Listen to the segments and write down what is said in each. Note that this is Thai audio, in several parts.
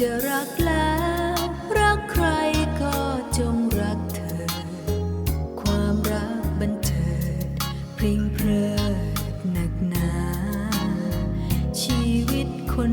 จะรักแล้ว รักใครก็จงรักเธอ ความรักบันเทิดพริ้งเพลิดหนักหนา ชีวิตคน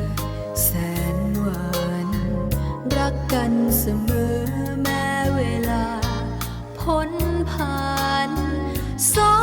ันเสมอแม้เวลาพ้นผ่านสอง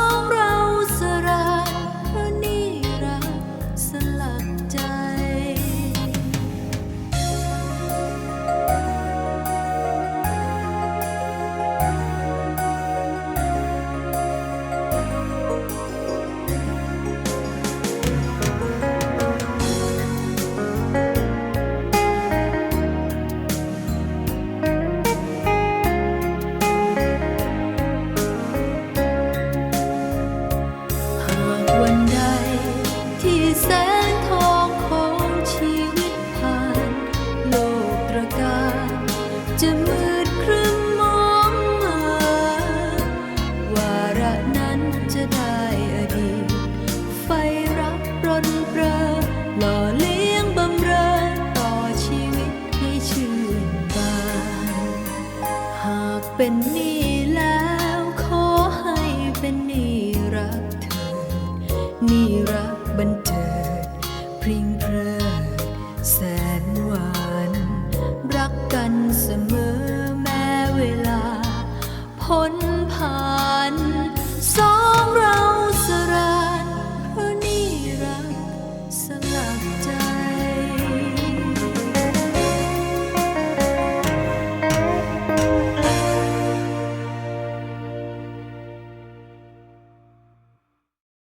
เป็นนี่แล้วขอให้เป็นนี่รักเธอนี่